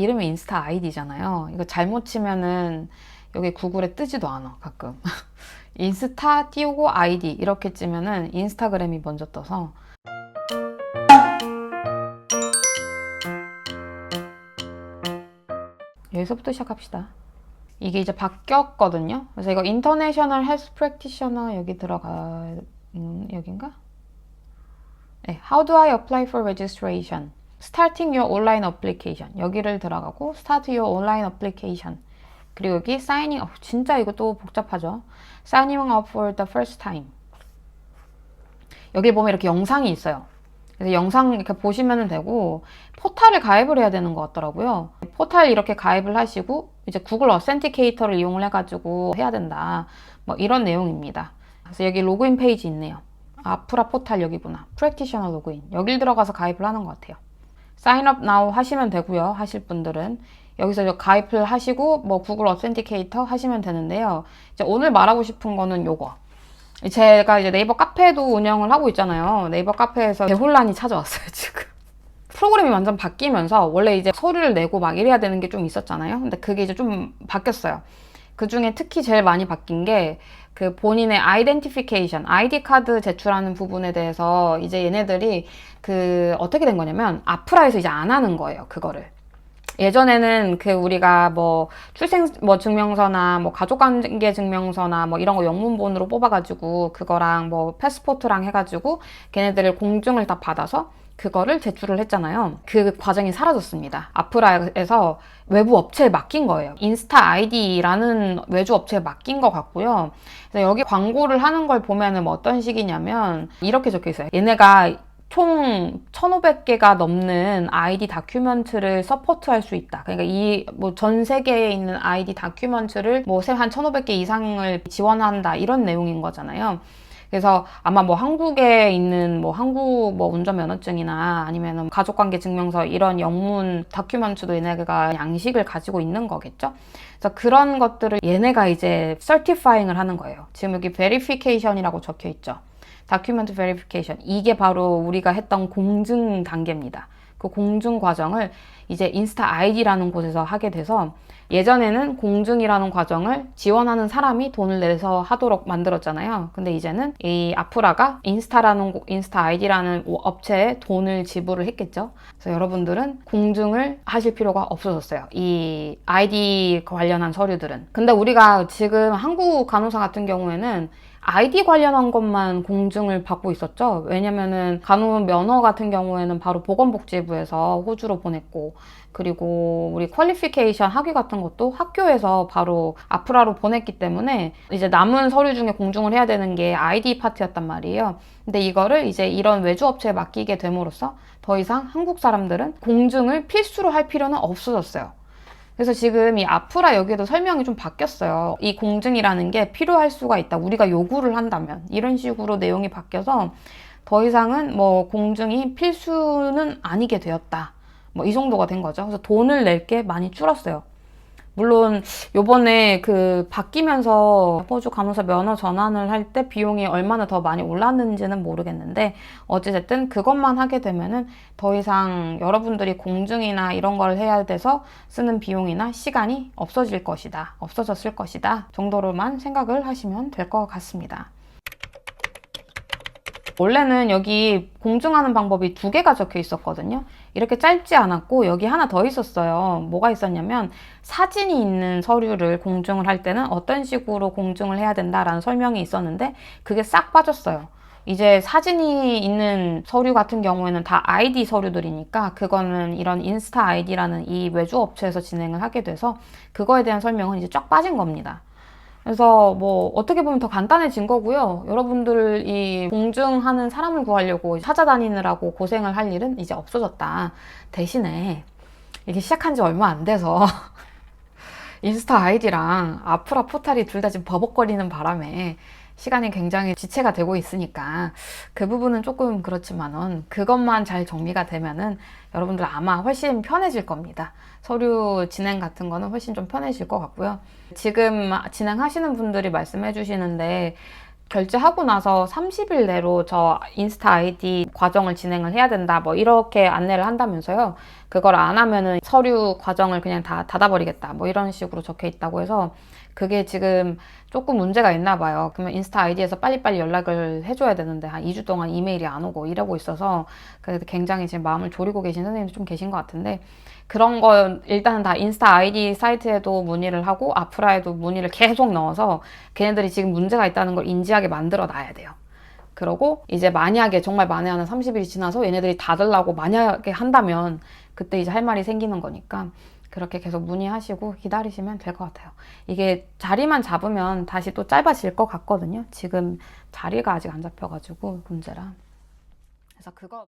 이름이 인스타 아이디잖아요. 이거 잘못 치면은 여기 구글에 뜨지도 않아, 가끔. 인스타 띄우고 아이디 이렇게 찌면은 인스타그램이 먼저 떠서 여기서부터 시작합시다. 이게 이제 바뀌었거든요. 그래서 이거 인터내셔널 헬스 프랙티셔너 여기 들어가 음, 여긴가? 네, How do I apply for registration? Starting your online application. 여기를 들어가고 Start your online application. 그리고 여기 Signing up. 진짜 또 복잡하죠. Signing up for the first time. 여기 보면 이렇게 영상이 있어요. 그래서 영상 이렇게 보시면 되고 포탈을 가입을 해야 되는 것 같더라고요. 포탈 이렇게 가입을 하시고 이제 구글 어센티케이터를 이용을 해가지고 해야 된다. 뭐 이런 내용입니다. 그래서 여기 로그인 페이지 있네요. 아프라 포탈 여기구나. 프랙티셔너 로그인. 여길 들어가서 가입을 하는 것 같아요. 사인 업 나우 하시면 되고요. 하실 분들은 여기서 가입을 하시고 뭐 구글 어센티케이터 하시면 되는데요. 이제 오늘 말하고 싶은 거는 요거. 제가 이제 네이버 카페도 운영을 하고 있잖아요. 네이버 카페에서 대혼란이 찾아왔어요, 지금. 프로그램이 완전 바뀌면서 원래 이제 서류를 내고 막 이래야 되는 게 좀 있었잖아요. 근데 그게 이제 좀 바뀌었어요. 그 중에 특히 제일 많이 바뀐 게 그 본인의 아이덴티피케이션, 아이디 카드 제출하는 부분에 대해서 이제 얘네들이 그 어떻게 된 거냐면 아프라에서 이제 안 하는 거예요, 그거를. 예전에는 그 우리가 뭐 출생 뭐 증명서나 뭐 가족관계 증명서나 뭐 이런 거 영문본으로 뽑아가지고 그거랑 뭐 패스포트랑 해가지고 걔네들을 공증을 다 받아서 그거를 제출을 했잖아요. 그 과정이 사라졌습니다. 아프라에서 외부 업체에 맡긴 거예요. 인스타 아이디라는 외주 업체에 맡긴 것 같고요. 그래서 여기 광고를 하는 걸 보면은 뭐 어떤 식이냐면 이렇게 적혀 있어요. 얘네가 총 1,500개가 넘는 아이디 다큐멘트를 서포트할 수 있다. 그러니까 이 뭐 전 세계에 있는 아이디 다큐멘트를 뭐한 1,500개 이상을 지원한다. 이런 내용인 거잖아요. 그래서 아마 뭐 한국에 있는 뭐 한국 뭐 운전면허증이나 아니면 가족관계 증명서 이런 영문 다큐멘트도 얘네가 양식을 가지고 있는 거겠죠. 그래서 그런 것들을 얘네가 이제 설티파잉을 하는 거예요. 지금 여기 베리피케이션이라고 적혀 있죠. 다큐멘트 베리피케이션. 이게 바로 우리가 했던 공증 단계입니다. 그 공증 과정을 이제 인스타 아이디라는 곳에서 하게 돼서 예전에는 공증이라는 과정을 지원하는 사람이 돈을 내서 하도록 만들었잖아요. 근데 이제는 이 아프라가 인스타라는 곳- 인스타 아이디라는 업체에 돈을 지불을 했겠죠. 그래서 여러분들은 공증을 하실 필요가 없어졌어요. 이 아이디 관련한 서류들은. 근데 우리가 지금 한국 간호사 같은 경우에는 아이디 관련한 것만 공증을 받고 있었죠. 왜냐면은 간호 면허 같은 경우에는 바로 보건복지부에서 호주로 보냈고, 그리고 우리 퀄리피케이션 학위 같은 것도 학교에서 바로 아프라로 보냈기 때문에 이제 남은 서류 중에 공증을 해야 되는 게 아이디 파트였단 말이에요. 근데 이거를 이제 이런 외주업체에 맡기게 됨으로써 더 이상 한국 사람들은 공증을 필수로 할 필요는 없어졌어요. 그래서 지금 이 아프라 여기에도 설명이 좀 바뀌었어요. 이 공증이라는 게 필요할 수가 있다. 우리가 요구를 한다면. 이런 식으로 내용이 바뀌어서 더 이상은 뭐 공증이 필수는 아니게 되었다. 뭐 이 정도가 된 거죠. 그래서 돈을 낼 게 많이 줄었어요. 물론 요번에 그 바뀌면서 호주 간호사 면허 전환을 할 때 비용이 얼마나 더 많이 올랐는지는 모르겠는데 어찌됐든 그것만 하게 되면은 더 이상 여러분들이 공증이나 이런 걸 해야 돼서 쓰는 비용이나 시간이 없어질 것이다. 없어졌을 것이다. 정도로만 생각을 하시면 될 것 같습니다. 원래는 여기 공증하는 방법이 두 개가 적혀 있었거든요. 이렇게 짧지 않았고 여기 하나 더 있었어요. 뭐가 있었냐면 사진이 있는 서류를 공증을 할 때는 어떤 식으로 공증을 해야 된다라는 설명이 있었는데 그게 싹 빠졌어요. 이제 사진이 있는 서류 같은 경우에는 다 아이디 서류들이니까 그거는 이런 인스타 아이디라는 이 외주 업체에서 진행을 하게 돼서 그거에 대한 설명은 이제 쫙 빠진 겁니다. 그래서 뭐 어떻게 보면 더 간단해진 거고요. 여러분들 이 공증하는 사람을 구하려고 찾아다니느라고 고생을 할 일은 이제 없어졌다. 대신에 이게 시작한 지 얼마 안 돼서 인스타 아이디랑 아프라 포탈이 둘 다 지금 버벅거리는 바람에 시간이 굉장히 지체가 되고 있으니까 그 부분은 조금 그렇지만은 그것만 잘 정리가 되면은 여러분들 아마 훨씬 편해질 겁니다. 서류 진행 같은 거는 훨씬 좀 편해질 것 같고요. 지금 진행하시는 분들이 말씀해 주시는데 결제하고 나서 30일 내로 저 인스타 아이디 과정을 진행을 해야 된다 뭐 이렇게 안내를 한다면서요. 그걸 안 하면은 서류 과정을 그냥 다 닫아버리겠다. 뭐 이런 식으로 적혀 있다고 해서 그게 지금 조금 문제가 있나 봐요. 그러면 인스타 아이디에서 빨리빨리 연락을 해줘야 되는데 한 2주 동안 이메일이 안 오고 이러고 있어서 그래도 굉장히 지금 마음을 졸이고 계신 선생님도 좀 계신 것 같은데 그런 건 일단은 다 인스타 아이디 사이트에도 문의를 하고 아프라에도 문의를 계속 넣어서 걔네들이 지금 문제가 있다는 걸 인지하게 만들어 놔야 돼요. 그러고 이제 만약에 정말 만에 하는 30일이 지나서 얘네들이 닫으려고 만약에 한다면 그때 이제 할 말이 생기는 거니까 그렇게 계속 문의하시고 기다리시면 될 것 같아요. 이게 자리만 잡으면 다시 또 짧아질 것 같거든요. 지금 자리가 아직 안 잡혀가지고 문제라. 그래서 그거